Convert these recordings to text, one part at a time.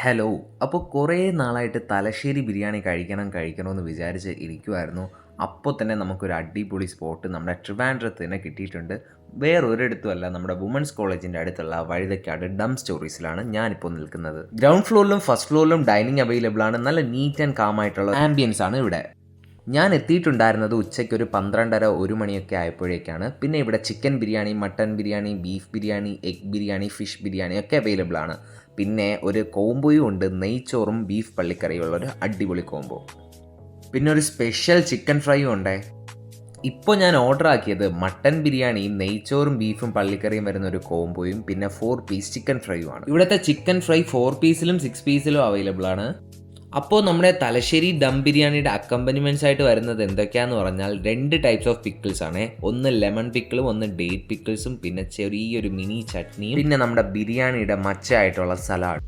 Hello അപ്പോൾ കുറേ നാളായിട്ട് തലശ്ശേരി ബിരിയാണി കഴിക്കണം കഴിക്കണമെന്ന് വിചാരിച്ച് ഇരിക്കുമായിരുന്നു അപ്പോൾ തന്നെ നമുക്കൊരു അടിപൊളി സ്പോട്ട് നമ്മുടെ ട്രിവാൻഡ്രത്ത് തന്നെ കിട്ടിയിട്ടുണ്ട്. വേറൊരിടത്തുമല്ല നമ്മുടെ വുമൻസ് കോളേജിന്റെ അടുത്തുള്ള വഴുതക്കാട് ഡം സ്റ്റോറീസിലാണ് ഞാനിപ്പോൾ നിൽക്കുന്നത്. ഗ്രൗണ്ട് ഫ്ലോറിലും ഫസ്റ്റ് ഫ്ലോറിലും ഡൈനിങ് അവൈലബിൾ ആണ് നല്ല നീറ്റ് ആൻഡ് കാം ആയിട്ടുള്ള ആംബിയൻസ് ആണ് ഇവിടെ. ഞാൻ എത്തിയിട്ടുണ്ടായിരുന്നത് ഉച്ചയ്ക്ക് ഒരു പന്ത്രണ്ടര ഒരു മണിയൊക്കെ ആയപ്പോഴേക്കാണ്. പിന്നെ ഇവിടെ chicken biryani mutton biryani beef biryani egg biryani fish biryani ഒക്കെ അവൈലബിൾ ആണ്. പിന്നെ ഒരു കോംബോയും ഉണ്ട് നെയ്ച്ചോറും ബീഫ് പള്ളിക്കറിയും ഉള്ള ഒരു അടിപൊളി കോംബോ. പിന്നെ ഒരു സ്പെഷ്യൽ ചിക്കൻ ഫ്രൈയും ഉണ്ടേ. ഇപ്പോൾ ഞാൻ ഓർഡർ ആക്കിയത് മട്ടൻ ബിരിയാണിയും നെയ്ച്ചോറും ബീഫും പള്ളിക്കറിയും വരുന്ന ഒരു കോംബോയും പിന്നെ ഫോർ പീസ് ചിക്കൻ ഫ്രൈയും ആണ്. ഇവിടുത്തെ ചിക്കൻ ഫ്രൈ ഫോർ പീസിലും സിക്സ് പീസിലും അവൈലബിൾ ആണ്. അപ്പോൾ നമ്മുടെ തലശ്ശേരി ദം ബിരിയാണിയുടെ അക്കമ്പനിമെന്റ്സ് ആയിട്ട് വരുന്നത് എന്തൊക്കെയാന്ന് പറഞ്ഞാൽ രണ്ട് ടൈപ്സ് ഓഫ് പിക്കിൾസ് ആണ്. ഒന്ന് ലെമൺ പിക്കിളും ഒന്ന് ഡേറ്റ് പിക്കിൾസും പിന്നെ ചെറിയൊരു മിനി ചട്നിയും. പിന്നെ നമ്മുടെ ബിരിയാണിയുടെ മച്ചായിട്ടുള്ള സലാഡ്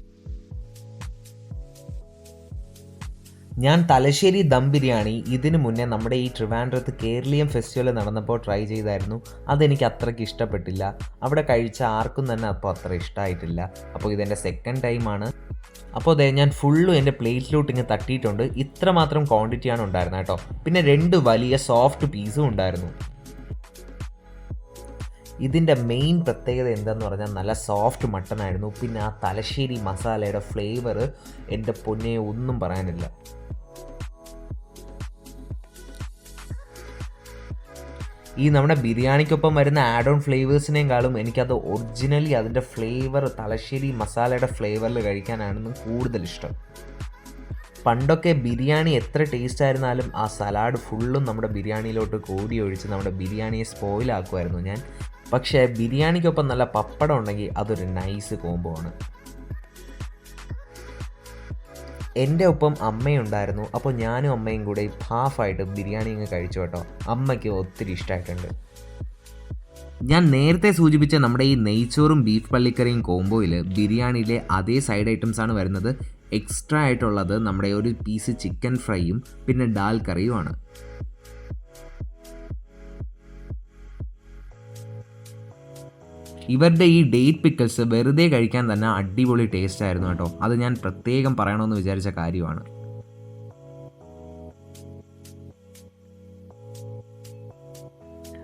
ഞാൻ തലശ്ശേരി ദം ബിരിയാണി ഇതിനു മുന്നേ നമ്മുടെ ഈ ട്രിവാൻഡ്രത്ത് കേരളീയം ഫെസ്റ്റിവൽ നടന്നപ്പോൾ ട്രൈ ചെയ്തായിരുന്നു. അതെനിക്ക് അത്രയ്ക്ക് ഇഷ്ടപ്പെട്ടില്ല. അവിടെ കഴിച്ച ആർക്കും തന്നെ അപ്പോൾ അത്ര ഇഷ്ടമായിട്ടില്ല അപ്പോൾ ഇതെന്റെ സെക്കൻഡ് ടൈമാണ് അപ്പോൾ അതെ ഞാൻ ഫുള്ളും എന്റെ പ്ലേറ്റിലോട്ട് ഇങ്ങനെ തട്ടിയിട്ടുണ്ട്. ഇത്രമാത്രം ക്വാണ്ടിറ്റിയാണ് ഉണ്ടായിരുന്നത് കേട്ടോ. പിന്നെ രണ്ട് വലിയ സോഫ്റ്റ് പീസും ഉണ്ടായിരുന്നു. ഇതിന്റെ മെയിൻ പ്രത്യേകത എന്താന്ന് പറഞ്ഞാൽ നല്ല സോഫ്റ്റ് മട്ടൺ ആയിരുന്നു. പിന്നെ ആ തലശ്ശേരി മസാലയുടെ ഫ്ലേവർ എന്റെ പൊന്നെ ഒന്നും പറയാനില്ല. ഈ നമ്മുടെ ബിരിയാണിക്കൊപ്പം വരുന്ന ആഡ് ഓൺ ഫ്ലേവേഴ്സിനേക്കാളും എനിക്കത് ഒറിജിനലി അതിന്റെ ഫ്ലേവർ തലശ്ശേരി മസാലയുടെ ഫ്ലേവറിൽ കഴിക്കാനാണ് കൂടുതൽ ഇഷ്ടം പണ്ടൊക്കെ ബിരിയാണി എത്ര ടേസ്റ്റ് ആയിരുന്നാലും ആ സലാഡ് ഫുള്ളും നമ്മുടെ ബിരിയാണിയിലോട്ട് കോരി ഒഴിച്ച് നമ്മുടെ ബിരിയാണിയെ സ്പോയിലാക്കുമായിരുന്നു ഞാൻ. പക്ഷേ ബിരിയാണിക്കൊപ്പം നല്ല പപ്പടം ഉണ്ടെങ്കിൽ അതൊരു നൈസ് കോംബോ ആണ്. എന്റെ ഒപ്പം അമ്മയുണ്ടായിരുന്നു. അപ്പോൾ ഞാനും അമ്മയും കൂടെ ഹാഫായിട്ട് ബിരിയാണി അങ്ങ് കഴിച്ചു കേട്ടോ. അമ്മയ്ക്ക് ഒത്തിരി ഇഷ്ടമായിട്ടുണ്ട് ഞാൻ നേരത്തെ സൂചിപ്പിച്ച നമ്മുടെ ഈ നെയ്ച്ചോറും ബീഫ് പള്ളിക്കറിയും കോംബോയിൽ ബിരിയാണിയിലെ അതേ സൈഡ് ഐറ്റംസ് ആണ് വരുന്നത്. എക്സ്ട്രാ ആയിട്ടുള്ളത് നമ്മുടെ ഒരു പീസ് ചിക്കൻ ഫ്രൈയും പിന്നെ ഡാൽ കറിയുമാണ് ഇവരുടെ ഈ ഡേറ്റ് പിക്കിൾസ് വെറുതെ കഴിക്കാൻ തന്നെ അടിപൊളി ടേസ്റ്റ് ആയിരുന്നു കേട്ടോ. അത് ഞാൻ പ്രത്യേകം പറയണമെന്ന് വിചാരിച്ച കാര്യമാണ്.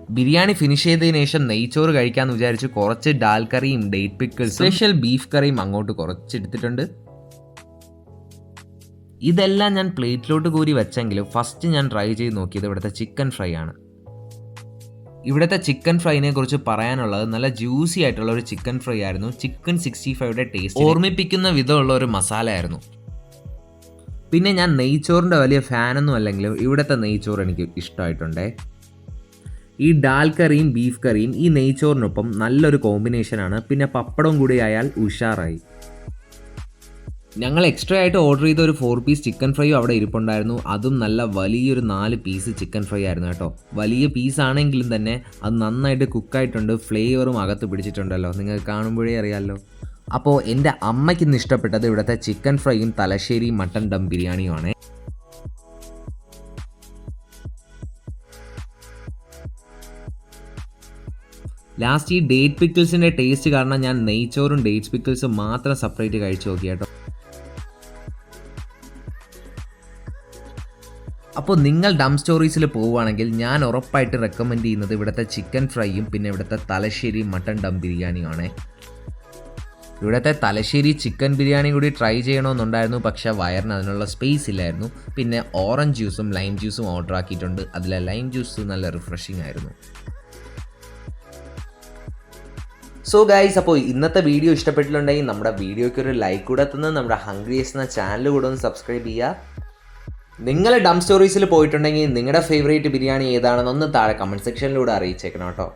ബിരിയാണി ഫിനിഷ് ചെയ്തതിനു ശേഷം നെയ്ച്ചോറ് കഴിക്കാമെന്ന് വിചാരിച്ച് കുറച്ച് ഡാൽ കറിയും ഡേറ്റ് പിക്കിൾസ് സ്പെഷ്യൽ ബീഫ് കറിയും അങ്ങോട്ട് കുറച്ചെടുത്തിട്ടുണ്ട് ഇതെല്ലാം ഞാൻ പ്ലേറ്റിലോട്ട് കൂരി വെച്ചെങ്കിലും ഫസ്റ്റ് ഞാൻ ട്രൈ ചെയ്ത് നോക്കിയത് ഇവിടുത്തെ ചിക്കൻ ഫ്രൈ ആണ്. ഇവിടുത്തെ ചിക്കൻ ഫ്രൈനെ കുറിച്ച് പറയാനുള്ളത് നല്ല ജ്യൂസി ആയിട്ടുള്ള ഒരു ചിക്കൻ ഫ്രൈ ആയിരുന്നു. ചിക്കൻ സിക്സ്റ്റി ഫൈവയുടെ ടേസ്റ്റ് ഓർമ്മിപ്പിക്കുന്ന വിധമുള്ള ഒരു മസാല ആയിരുന്നു പിന്നെ ഞാൻ നെയ്ച്ചോറിന്റെ വലിയ ഫാനൊന്നും അല്ലെങ്കിലും ഇവിടുത്തെ നെയ്ച്ചോറ് എനിക്ക് ഇഷ്ടമായിട്ടുണ്ടേ. ഈ ഡാൽ കറിയും ബീഫ് കറിയും ഈ നെയ്ച്ചോറിനൊപ്പം നല്ലൊരു കോമ്പിനേഷനാണ് പിന്നെ പപ്പടം കൂടി ആയാൽ ഉഷാറായി. ഞങ്ങൾ എക്സ്ട്രാ ആയിട്ട് ഓർഡർ ചെയ്ത ഒരു ഫോർ പീസ് ചിക്കൻ ഫ്രൈയും അവിടെ ഇരിപ്പുണ്ടായിരുന്നു. അതും നല്ല വലിയൊരു നാല് പീസ് ചിക്കൻ ഫ്രൈ ആയിരുന്നു കേട്ടോ. വലിയ പീസ് ആണെങ്കിലും തന്നെ അത് നന്നായിട്ട് കുക്കായിട്ടുണ്ട് ഫ്ലേവറും അകത്ത് പിടിച്ചിട്ടുണ്ടല്ലോ. നിങ്ങൾ കാണുമ്പോഴേ അറിയാമല്ലോ അപ്പോൾ എന്റെ അമ്മയ്ക്ക് ഇന്ന് ഇഷ്ടപ്പെട്ടത് ഇവിടുത്തെ ചിക്കൻ ഫ്രൈയും തലശ്ശേരി മട്ടൻ ദം ബിരിയാണിയുമാണ് ലാസ്റ്റ് ഈ ഡേറ്റ് പിക്കിൾസിന്റെ ടേസ്റ്റ് കാരണം ഞാൻ നെയ്ച്ചോറും ഡേറ്റ്സ് പിക്കിൾസും മാത്രം സെപ്പറേറ്റ് കഴിച്ചു നോക്കി കേട്ടോ അപ്പോൾ നിങ്ങൾ ഡം സ്റ്റോറീസിൽ പോവുകയാണെങ്കിൽ ഞാൻ ഉറപ്പായിട്ട് റെക്കമെൻഡ് ചെയ്യുന്നത് ഇവിടുത്തെ ചിക്കൻ ഫ്രൈയും പിന്നെ ഇവിടുത്തെ തലശ്ശേരി മട്ടൺ ഡം ബിരിയാണിയുമാണ് ഇവിടുത്തെ തലശ്ശേരി ചിക്കൻ ബിരിയാണി കൂടി ട്രൈ ചെയ്യണമെന്നുണ്ടായിരുന്നു പക്ഷേ വയറിന് അതിനുള്ള സ്പേസ് ഇല്ലായിരുന്നു. പിന്നെ ഓറഞ്ച് ജ്യൂസും ലൈം ജ്യൂസും ഓർഡർ ആക്കിയിട്ടുണ്ട്. അതിലെ ലൈം ജ്യൂസ് നല്ല റിഫ്രഷിംഗ് ആയിരുന്നു. സോ ഗൈസ് അപ്പോൾ ഇന്നത്തെ വീഡിയോ ഇഷ്ടപ്പെട്ടിട്ടുണ്ടെങ്കിൽ നമ്മുടെ വീഡിയോയ്ക്ക് ഒരു ലൈക്ക് കൂടെ തന്ന് നമ്മുടെ ഹംഗ്രിയസ് എന്ന ചാനൽ കൂടെ ഒന്ന് സബ്സ്ക്രൈബ് ചെയ്യുക. നിങ്ങൾ ഡം സ്റ്റോറീസിൽ പോയിട്ടുണ്ടെങ്കിൽ നിങ്ങളുടെ ഫേവറേറ്റ് ബിരിയാണി ഏതാണെന്ന് ഒന്ന് താഴെ കമന്റ് സെക്ഷനിലൂടെ അറിയിച്ചേക്കണം കേട്ടോ.